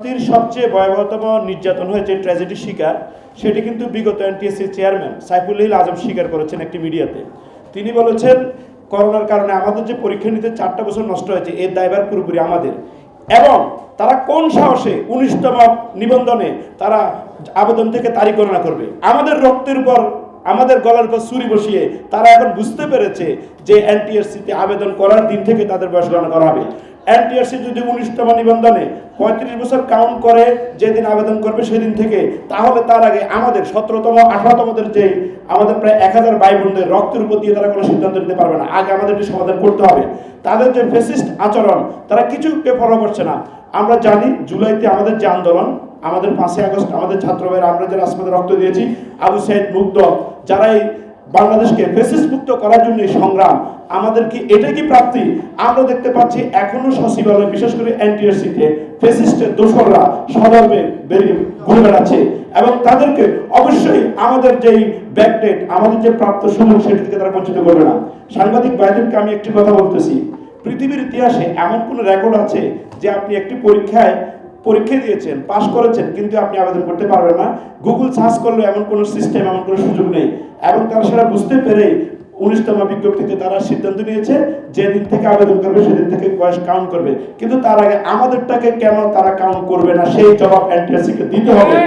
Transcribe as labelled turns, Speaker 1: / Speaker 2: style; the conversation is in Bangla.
Speaker 1: জাতির সবচেয়ে ভয়াবহতম নির্যাতন হয়েছে ট্র্যাজেডির শিকার। সেটি কিন্তু বিগত এনটিএসসি চেয়ারম্যান সাইফুল্লাহ আজম স্বীকার করেছেন একটি মিডিয়াতে। তিনি বলেছেন, করোনার কারণে আমাদের যে পরীক্ষা নিতে চারটা বছর নষ্ট হয়েছে, এর দায়ভার পুরোপুরি আমাদের। এবং তারা কোন সাহসে উনিশতম নিবন্ধনে তারা আবেদন থেকে তারিখ গণনা করবে? আমাদের রক্তের উপর, আমাদের গলার উপর ছুরি বসিয়ে তারা এখন বুঝতে পেরেছে যে এনটিএসসিতে আবেদন করার দিন থেকে তাদের বয়স গণনা করা হবে। এনটিআরসি যদি উনিশতম নিবন্ধনে পঁয়ত্রিশ বছর কাউন্ট করে যেদিন আবেদন করবে সেদিন থেকে, তাহলে তার আগে আমাদের সতেরোতম, আঠারোতমদের যে আমাদের প্রায় এক হাজার ভাই বোনদের রক্তের উপর দিয়ে তারা কোনো সিদ্ধান্ত নিতে পারবে না। আগে আমাদের এটি সমাধান করতে হবে। তাদের যে ফেসিস্ট আচরণ, তারা কিছু ফলো করছে না। আমরা জানি জুলাইতে আমাদের যে আন্দোলন, আমাদের পাঁচই আগস্ট আমাদের ছাত্র ভাইরা আমরা যারা আসমাদের রক্ত দিয়েছি, আবু সাইদ মুগ্ধ, যারা এই বাংলাদেশকে ফেসিস মুক্ত করার জন্য সংগ্রাম আমাদের কি এটা কি প্রাপ্তি? আমরা দেখতে পাচ্ছি এখনও সচিবালয়, বিশেষ করে এনটিআরসিতে ফেসিস্টের দোসররা সদর্বে বেরিয়ে ঘুরে বেড়াচ্ছে এবং তাদেরকে অবশ্যই আমাদের যেই ব্যাকডেট আমাদের যে প্রাপ্ত সুযোগ সেটি তারা বঞ্চিত করবে না। সাংবাদিক ভাইদেরকে আমি একটি কথা বলতেছি, পৃথিবীর ইতিহাসে এমন কোনো রেকর্ড আছে যে আপনি একটি পরীক্ষায় পরীক্ষা দিয়েছেন, পাশ করেছেন, কিন্তু আপনি আবেদন করতে পারবেন না। গুগল সার্চ করলে এমন কোনো সিস্টেম এমন কোনো সুযোগ নেই। এবং তারা সেটা বুঝতে পেরে উনিশতম বিজ্ঞপ্তিতে তারা সিদ্ধান্ত নিয়েছে, যেদিন থেকে আবেদন করবে, সেদিন থেকে বয়স কাউন্ট করবে। কিন্তু তার আগে আমাদেরটাকে কেন তারা কাউন্ট করবে না? সেই জবাব এনটিএসসি দিতে হবে।